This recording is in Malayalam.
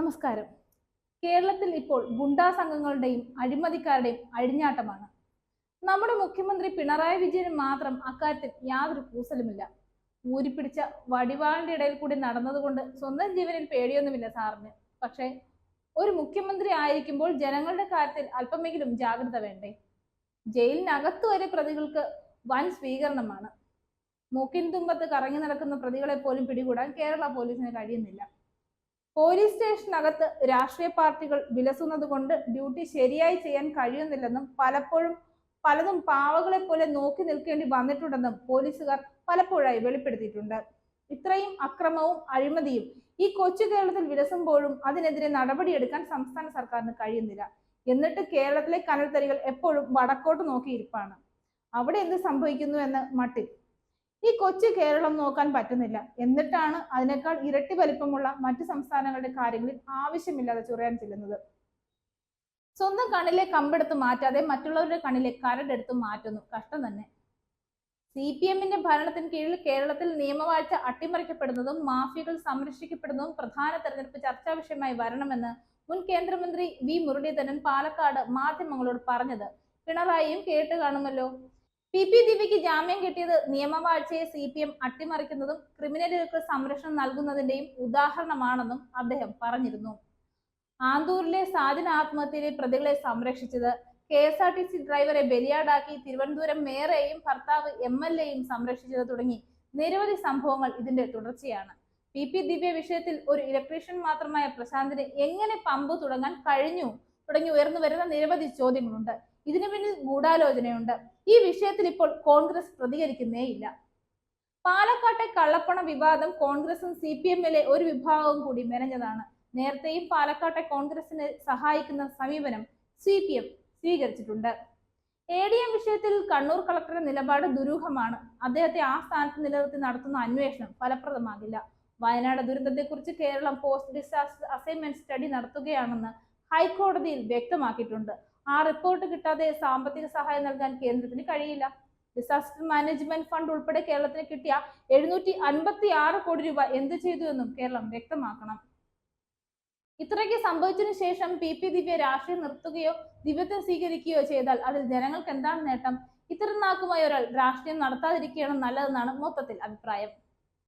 നമസ്കാരം. കേരളത്തിൽ ഇപ്പോൾ ഗുണ്ടാ സംഘങ്ങളുടെയും അഴിമതിക്കാരുടെയും അഴിഞ്ഞാട്ടമാണ്. നമ്മുടെ മുഖ്യമന്ത്രി പിണറായി വിജയന് മാത്രം അക്കാര്യത്തിൽ യാതൊരു കൂസലുമില്ല. ഊരിപ്പിടിച്ച വടിവാളിന്റെ ഇടയിൽ കൂടി നടന്നതുകൊണ്ട് സ്വന്തം ജീവനിൽ പേടിയൊന്നുമില്ല സാറിന്. പക്ഷേ ഒരു മുഖ്യമന്ത്രി ആയിരിക്കുമ്പോൾ ജനങ്ങളുടെ കാര്യത്തിൽ അല്പമെങ്കിലും ജാഗ്രത വേണ്ടേ? ജയിലിനകത്ത് വരെ പ്രതികൾക്ക് വൻ സ്വീകരണമാണ്. മൂക്കിൻ തുമ്പത്ത് കറങ്ങി നടക്കുന്ന പ്രതികളെ പോലും പിടികൂടാൻ കേരള പോലീസിന് കഴിയുന്നില്ല. പോലീസ് സ്റ്റേഷനകത്ത് രാഷ്ട്രീയ പാർട്ടികൾ വിലസുന്നത് കൊണ്ട് ഡ്യൂട്ടി ശരിയായി ചെയ്യാൻ കഴിയുന്നില്ലെന്നും പലപ്പോഴും പലതും പാവകളെ പോലെ നോക്കി നിൽക്കേണ്ടി വന്നിട്ടുണ്ടെന്നും പോലീസുകാർ പലപ്പോഴായി വെളിപ്പെടുത്തിയിട്ടുണ്ട്. ഇത്രയും അക്രമവും അഴിമതിയും ഈ കൊച്ചു കേരളത്തിൽ വിലസുമ്പോഴും അതിനെതിരെ നടപടിയെടുക്കാൻ സംസ്ഥാന സർക്കാരിന് കഴിയുന്നില്ല. എന്നിട്ട് കേരളത്തിലെ കനൽത്തരികൾ എപ്പോഴും വടക്കോട്ട് നോക്കിയിരിപ്പാണ്. അവിടെ എന്ത് സംഭവിക്കുന്നു എന്ന് മട്ടിൽ ഈ കൊച്ചു കേരളം നോക്കാൻ പറ്റുന്നില്ല. എന്നിട്ടാണ് അതിനേക്കാൾ ഇരട്ടി വലിപ്പമുള്ള മറ്റു സംസ്ഥാനങ്ങളുടെ കാര്യങ്ങളിൽ ആവശ്യമില്ലാതെ ചുറയാൻ ചെല്ലുന്നത്. സ്വന്തം കണ്ണിലെ കമ്പെടുത്ത് മാറ്റാതെ മറ്റുള്ളവരുടെ കണ്ണിലെ കരടെടുത്ത് മാറ്റുന്നു. കഷ്ടം തന്നെ. സി പി എമ്മിന്റെ ഭരണത്തിന് കീഴിൽ കേരളത്തിൽ നിയമവാഴ്ച അട്ടിമറിക്കപ്പെടുന്നതും മാഫിയകൾ സംരക്ഷിക്കപ്പെടുന്നതും പ്രധാന തെരഞ്ഞെടുപ്പ് ചർച്ചാ വിഷയമായി വരണമെന്ന് മുൻ കേന്ദ്രമന്ത്രി വി മുരളീധരൻ പാലക്കാട് മാധ്യമങ്ങളോട് പറഞ്ഞത്. പിണറായിയും കേട്ട് കാണുമല്ലോ. പി പി ദിവ്യക്ക് ജാമ്യം കിട്ടിയത് നിയമവാഴ്ചയെ സി പി എം അട്ടിമറിക്കുന്നതും ക്രിമിനലുകൾക്ക് സംരക്ഷണം നൽകുന്നതിന്റെയും ഉദാഹരണമാണെന്നും അദ്ദേഹം പറഞ്ഞിരുന്നു. ആന്തൂരിലെ സാജന ആത്മഹത്യയിലെ പ്രതികളെ സംരക്ഷിച്ചത് K S R T C ഡ്രൈവറെ ബലിയാടാക്കി തിരുവനന്തപുരം മേയറെയും ഭർത്താവ് എം എൽ എയും സംരക്ഷിച്ചത് തുടങ്ങി നിരവധി സംഭവങ്ങൾ ഇതിന്റെ തുടർച്ചയാണ്. പി പി ദിവ്യ വിഷയത്തിൽ ഒരു ഇലക്ട്രീഷ്യൻ മാത്രമായ പ്രശാന്തിന് എങ്ങനെ പമ്പ് തുടങ്ങാൻ കഴിഞ്ഞു തുടങ്ങി ഉയർന്നു വരുന്ന നിരവധി ചോദ്യങ്ങളുണ്ട്. ഇതിനു പിന്നിൽ ഗൂഢാലോചനയുണ്ട്. ഈ വിഷയത്തിൽ ഇപ്പോൾ കോൺഗ്രസ് പ്രതികരിക്കുന്നേ ഇല്ല. പാലക്കാട്ടെ കള്ളപ്പണ വിവാദം കോൺഗ്രസും സി പി എമ്മിലെ ഒരു വിഭാഗവും കൂടി മെനഞ്ഞതാണ്. നേരത്തെയും പാലക്കാട്ടെ കോൺഗ്രസിനെ സഹായിക്കുന്ന സമീപനം സി പി എം സ്വീകരിച്ചിട്ടുണ്ട്. എ ഡി എം വിഷയത്തിൽ കണ്ണൂർ കളക്ടറുടെ നിലപാട് ദുരൂഹമാണ്. അദ്ദേഹത്തെ ആ സ്ഥാനത്ത് നിലനിർത്തി നടത്തുന്ന അന്വേഷണം ഫലപ്രദമാകില്ല. Wayanad ദുരന്തത്തെക്കുറിച്ച് Keralam post disaster assignment study നടത്തുകയാണെന്ന് ഹൈക്കോടതിയിൽ വ്യക്തമാക്കിയിട്ടുണ്ട്. ആ റിപ്പോർട്ട് കിട്ടാതെ സാമ്പത്തിക സഹായം നൽകാൻ കേന്ദ്രത്തിന് കഴിയില്ല. ഡിസാസ്റ്റർ മാനേജ്മെന്റ് ഫണ്ട് ഉൾപ്പെടെ കേരളത്തിന് കിട്ടിയ എഴുന്നൂറ്റി അൻപത്തി ആറ് കോടി രൂപ എന്ത് ചെയ്തു എന്നും കേരളം വ്യക്തമാക്കണം. ഇത്രയ്ക്ക് സംഭവിച്ചതിനു ശേഷം പി പി ദിവ്യ രാഷ്ട്രീയം നിർത്തുകയോ ദിവ്യത്തെ സ്വീകരിക്കുകയോ ചെയ്താൽ അതിൽ ജനങ്ങൾക്ക് എന്താണ് നേട്ടം? ഇത്തരം നാക്കുമായി ഒരാൾ രാഷ്ട്രീയം നടത്താതിരിക്കുകയാണ് നല്ലതെന്നാണ് മൊത്തത്തിൽ അഭിപ്രായം.